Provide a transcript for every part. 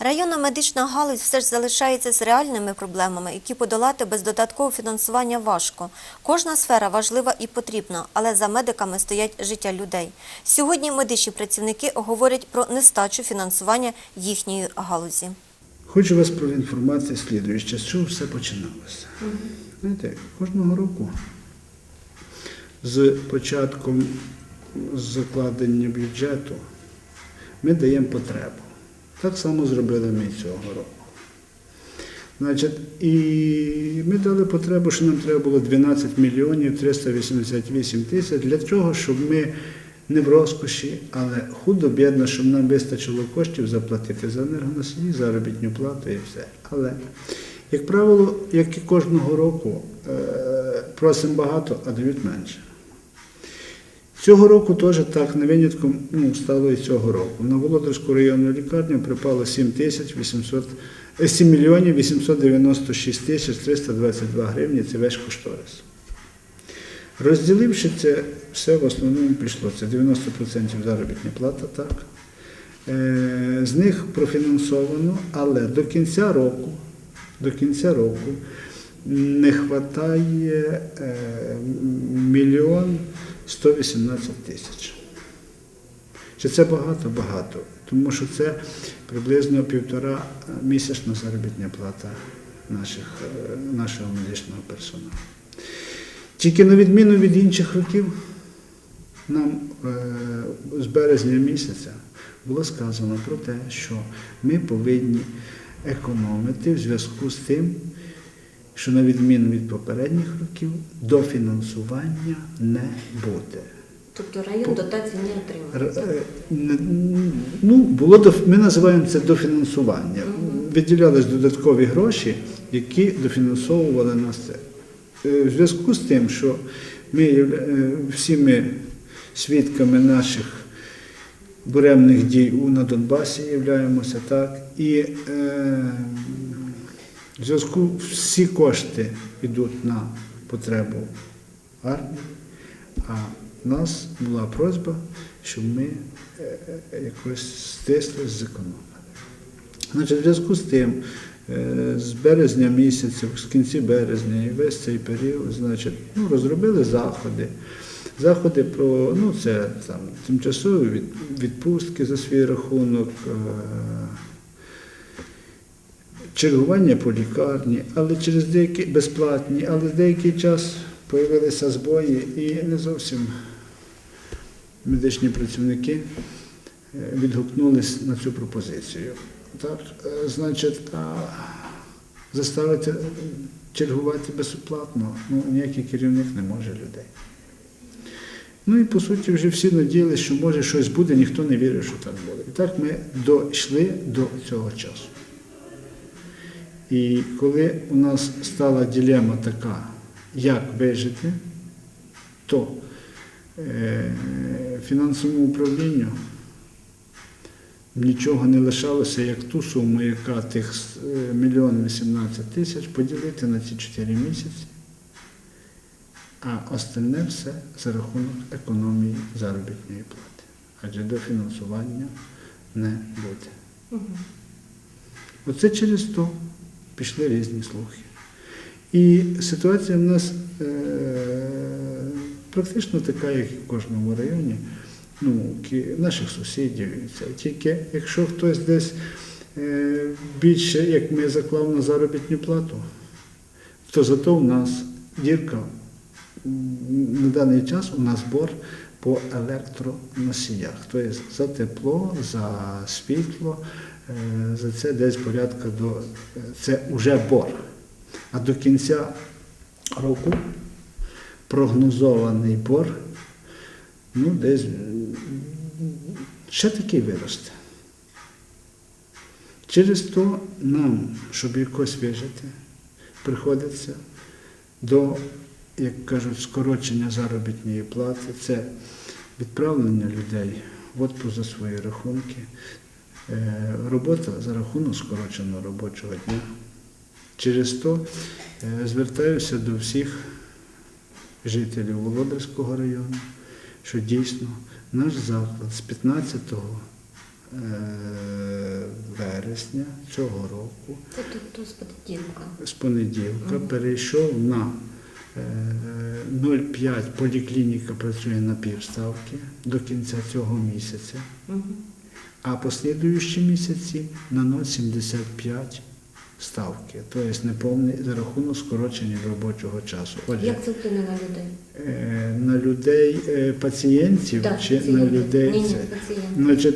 Районна медична галузь все ж залишається з реальними проблемами, які подолати без додаткового фінансування важко. Кожна сфера важлива і потрібна, але за медиками стоять життя людей. Сьогодні медичні працівники говорять про нестачу фінансування їхньої галузі. Хочу вас проінформувати слідуюче, з чого все починалося. Знаєте, кожного року з початком закладення бюджету ми даємо потребу. Так само зробили ми цього року. Значить, і ми дали потребу, що нам треба було 12 мільйонів 388 тисяч для того, щоб ми не в розкоші, але худо-бідно, щоб нам вистачило коштів заплатити за енергоносії, заробітну плату і все. Але, як правило, як і кожного року, е, просимо багато, а дають менше. Цього року теж так не винятком ну, стало і цього року. На Володарську районну лікарню припало 7 тисяч 800, е, 7 мільйонів 896 тисяч 322 гривні, це весь кошторис. Розділивши це, все в основному пішло. Це 90% заробітна плата, так. Е, З них профінансовано, але до кінця року, до кінця року не вистачає мільйон 118 тисяч. Чи це багато? Багато. Тому що це приблизно півтора місячна заробітна плата наших, е, нашого медичного персоналу. Тільки на відміну від інших років, нам е, з березня місяця було сказано про те, що ми повинні економити в зв'язку з тим, що на відміну від попередніх років дофінансування не буде. Тобто район дотації не Р- е, Ну, було ми називаємо це дофінансування. Виділялись додаткові гроші, які дофінансовували нас це. Е, В зв'язку з тим, що ми е, всі ми свідками наших буремних дій на Донбасі являємося, так, і е, в зв'язку всі кошти йдуть на потребу армії, а в нас була просьба, щоб ми е, е, якось стисли, зекономили. Значить, в зв'язку з тим, е, з березня місяця, з кінці березня і весь цей період, значить, ну, розробили заходи. Заходи про ну, це там, тимчасові відпустки за свій рахунок, чергування по лікарні, але через деякий безплатні, але деякий час з'явилися збої і не зовсім медичні працівники е, відгукнулись на цю пропозицію. Так, е, значить, заставити чергувати безоплатно, ну, ніякий керівник не може людей. Ну і по суті вже всі надіялися, що може щось буде, ніхто не вірив, що так буде. І так ми дійшли до цього часу. І коли у нас стала дилема така, як вижити, то е, фінансовому управлінню нічого не лишалося, як ту суму, яка тих е, мільйон 18 тисяч, поділити на ці 4 місяці, а остальне все за рахунок економії заробітної плати. Адже до фінансування не буде. Оце через то пішли різні слухи. І ситуація в нас е, практично така, як і в кожному районі, ну, наших сусідів. Тільки якщо хтось десь е, більше, як ми заклав на заробітну плату, то зато в нас дірка на даний час у нас бор по електроносіях. Тобто за тепло, за світло, е, за це десь порядка до це вже бор. А до кінця року прогнозований бор, ну, десь ще такий виросте. Через то нам, щоб якось вижити, приходиться до, як кажуть, скорочення заробітної плати, це відправлення людей в отпуск за свої рахунки, е, робота за рахунок скороченого робочого дня. Через то е, звертаюся до всіх жителів Володарського району, що дійсно наш заклад з 15 е, вересня цього року Це тут з понеділка. з понеділка перейшов на 0,5 поліклініка працює на півставки до кінця цього місяця, а послідуючі місяці на 0,75 ставки, тобто неповний за рахунок скорочення робочого часу. Отже, Як це вплине на людей? е, на людей е, пацієнтів Так, чи на людей Ні, це. пацієнти. Значить,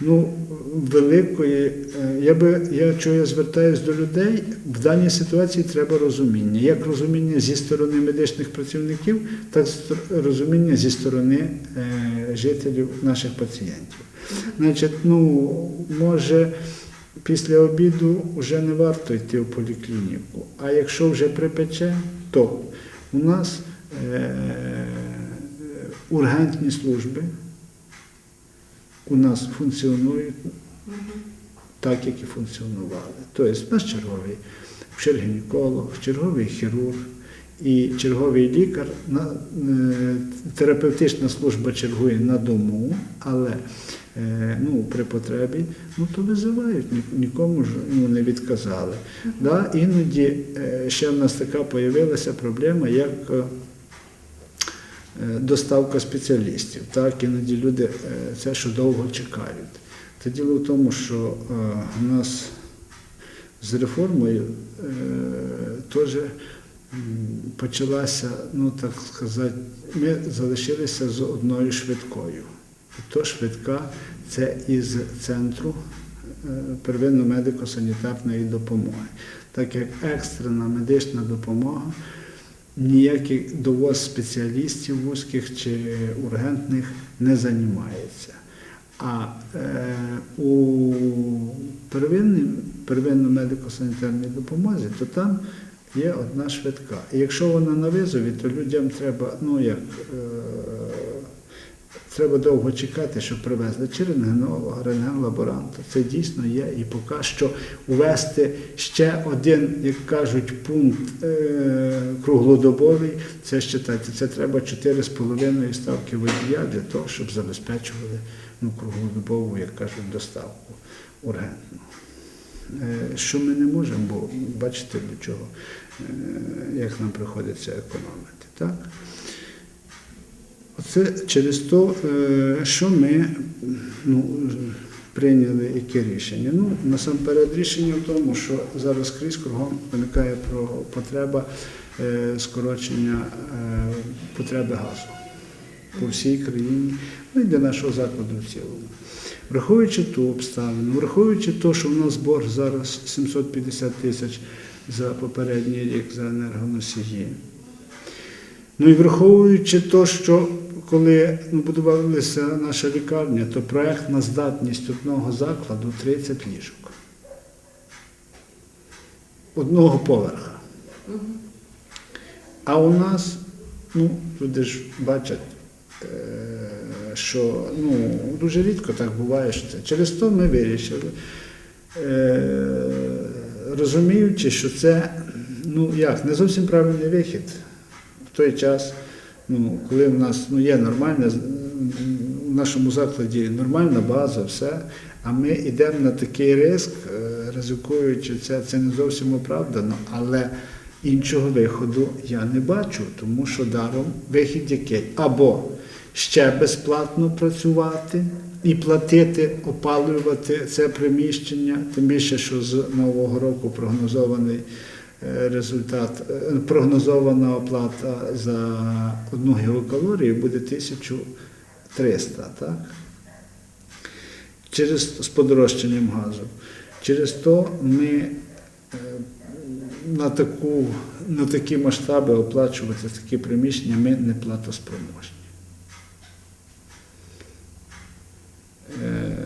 ну, великої, е, я би, я чого я звертаюся до людей, в даній ситуації треба розуміння. Як розуміння зі сторони медичних працівників, так розуміння зі сторони жителів наших пацієнтів. Значить, ну, може, після обіду вже не варто йти в поліклініку. А якщо вже припече, то у нас е, ургентні служби у нас функціонують так, як і функціонували. Тобто в нас черговий чергінеколог, черговий хірург і черговий лікар. Е, терапевтична служба чергує на дому, але ну, при потребі ну, то визивають, нікому ж ну, не відказали. Да? Іноді е, ще в нас така з'явилася проблема, як е, е, доставка спеціалістів. Так, іноді люди е, це що довго чекають. Та діло в тому, що е, у нас з реформою е, теж почалася, ну так сказати, ми залишилися з одною швидкою. То швидка це із центру е, первинно-медико-санітарної допомоги. Так як екстрена медична допомога ніякий довоз спеціалістів вузьких чи ургентних не займається. А е, у первинно медико-санітарній допомозі, то там є одна швидка. І якщо вона на визові, то людям треба, ну як, е, треба довго чекати, щоб привезли чи рентгенолога, рентген-лаборанта. Це дійсно є. І поки що увести ще один, як кажуть, пункт е, круглодобовий, це считайте, це треба 4,5 ставки водія для того, щоб забезпечували ну, круглодобову, як кажуть, доставку ургентну. Е, Що ми не можемо, бо бачите для чого, е, як нам приходиться економити. Так? Оце через то, е, що ми ну, прийняли яке рішення. Ну, насамперед рішення в тому, що зараз крізь кругом виникає про потреба е, скорочення е, потреби газу по всій країні, ну і для нашого закладу в цілому. Враховуючи ту обставину, враховуючи те, що в нас борг зараз 750 тисяч за попередній рік за енергоносії. Ну і враховуючи те, що коли будувалася наша лікарня, то проектна здатність одного закладу 30 ліжок. Одного поверха. А у нас, ну, люди ж бачать, е, що ну, дуже рідко так буває, що це. Через то ми вирішили, е, розуміючи, що це ну, як, не зовсім правильний вихід в той час, ну, коли в нас ну, є нормальна, в нашому закладі нормальна база, все, а ми йдемо на такий риск, е, ризикуючи це, це не зовсім оправдано, але іншого виходу я не бачу, тому що даром вихід який? Або ще безплатно працювати і платити, опалювати це приміщення, тим більше, що з нового року прогнозований результат, е, прогнозована оплата за одну гігакалорію буде 1300, так? Через з подорожчанням газу. Через то ми е, на, таку, на такі масштаби оплачувати такі приміщення ми не платоспроможні. Е,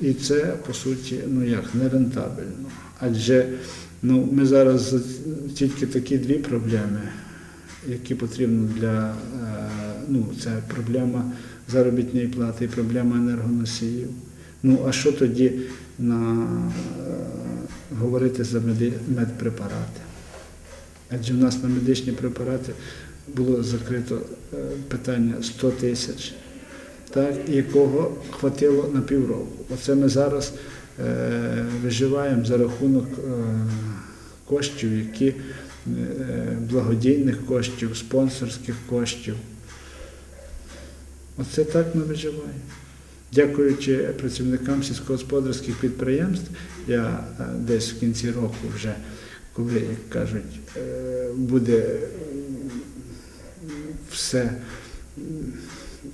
І це, по суті, ну як, нерентабельно. Адже ну, ми зараз тільки такі дві проблеми, які потрібно для, е, ну, це проблема заробітної плати проблема енергоносіїв. Ну, а що тоді на, е, говорити за медпрепарати? Адже в нас на медичні препарати було закрито е, питання 100 тисяч. так, якого хватило на півроку. Оце ми зараз е, виживаємо за рахунок е, коштів, які е, благодійних коштів, спонсорських коштів. Оце так ми виживаємо. Дякуючи працівникам сільськогосподарських підприємств, я е, десь в кінці року вже, коли, як кажуть, е, буде все,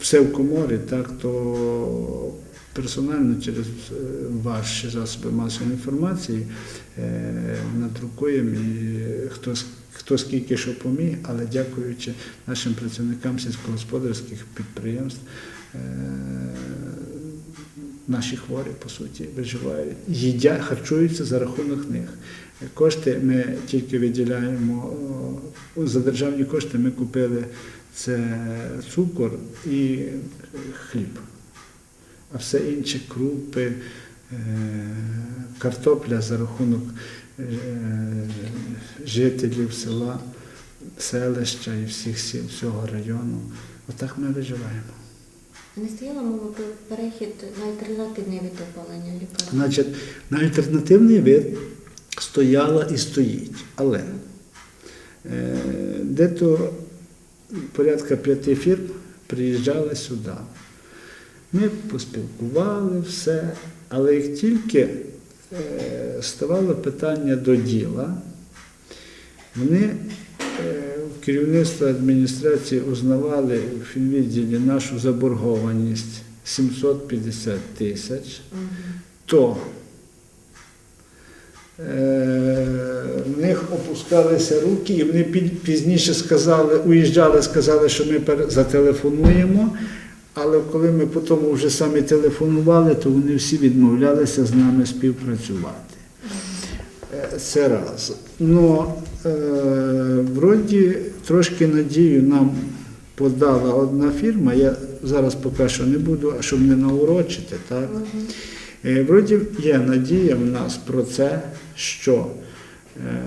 все в коморі, так, то персонально через е, ваші засоби масової інформації е, надрукуємо і хто, хто скільки що поміг, але дякуючи нашим працівникам сільськогосподарських підприємств, е, наші хворі, по суті, виживають, їдять, харчуються за рахунок них. Кошти ми тільки виділяємо, за державні кошти ми купили це цукор і хліб. А все інше крупи, е, картопля за рахунок е, жителів села, селища і всіх сіл цього району. Отак ми виживаємо. А Не стояла мова про перехід на альтернативний від опалення лікарні? Значить, на альтернативний вид стояла і стоїть. Але е, дето порядка п'яти фірм приїжджали сюди. Ми поспілкували все, але як тільки е, ставало питання до діла, вони е, в керівництво адміністрації узнавали в фінвідділі нашу заборгованість 750 тисяч то е, в них опускалися руки, і вони пізніше сказали, уїжджали, сказали, що ми зателефонуємо. Але коли ми потім вже самі телефонували, то вони всі відмовлялися з нами співпрацювати. Е, Це раз. Ну, е, вроді трошки надію нам подала одна фірма. Я зараз поки що не буду, а щоб не наурочити, так? Е, Вроді є надія в нас про це, що е,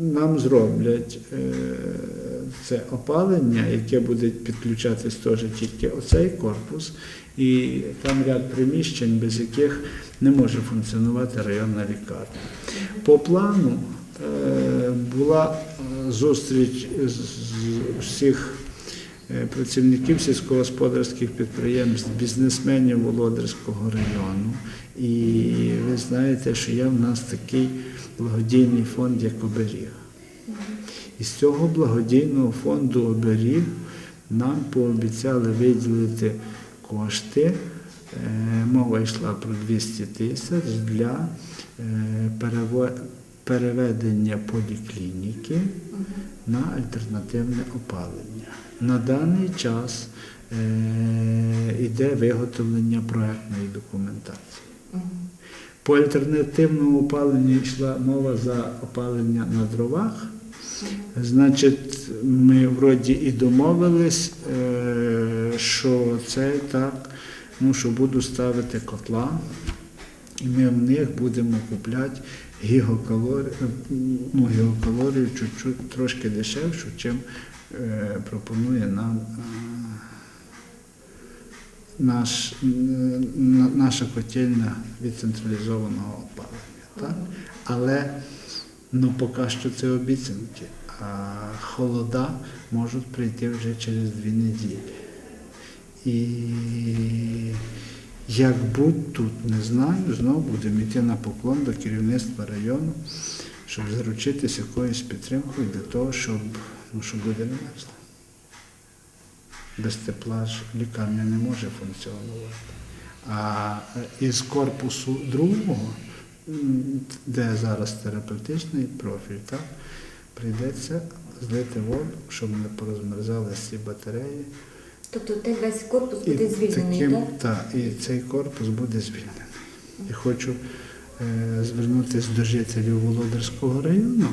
нам зроблять е, це опалення, яке буде підключатись теж тільки оцей корпус, і там ряд приміщень, без яких не може функціонувати районна лікарня. По плану е, була е, зустріч з всіх е, працівників сільськогосподарських підприємств, бізнесменів Володарського району. І ви знаєте, що є в нас такий благодійний фонд, як оберіг. І з цього благодійного фонду оберіг нам пообіцяли виділити кошти. Е, Мова йшла про 200 тисяч для е, переведення поліклініки на альтернативне опалення. На даний час йде виготовлення проектної документації. По альтернативному опаленню йшла мова за опалення на дровах. Значить, ми вроді і домовились, е, що це так, ну, що буду ставити котла, і ми в них будемо купляти гігакалорію, ну, гігакалорію чуть-чуть трошки дешевшу, чим е, пропонує нам е, наш, е, наша котельня від централізованого опалення. Так? Але ну, поки що це обіцянки, а холода можуть прийти вже через дві неділі. І як будь тут, не знаю, знову будемо йти на поклон до керівництва району, щоб заручитися якоюсь підтримкою для того, щоб, ну, щоб люди не. Без тепла ж лікарня не може функціонувати. А із корпусу другого, де зараз терапевтичний профіль, так, прийдеться злити воду, щоб не порозмерзали ці батареї. Тобто весь корпус І буде звільнений, таким- так? так, і цей корпус буде звільнений. І хочу е, звернутися до жителів Володарського району,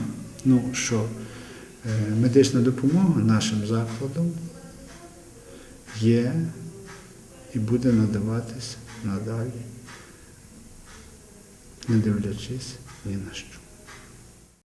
ну, що е, медична допомога нашим закладам є і буде надаватись надалі, не дивлячись ні на що.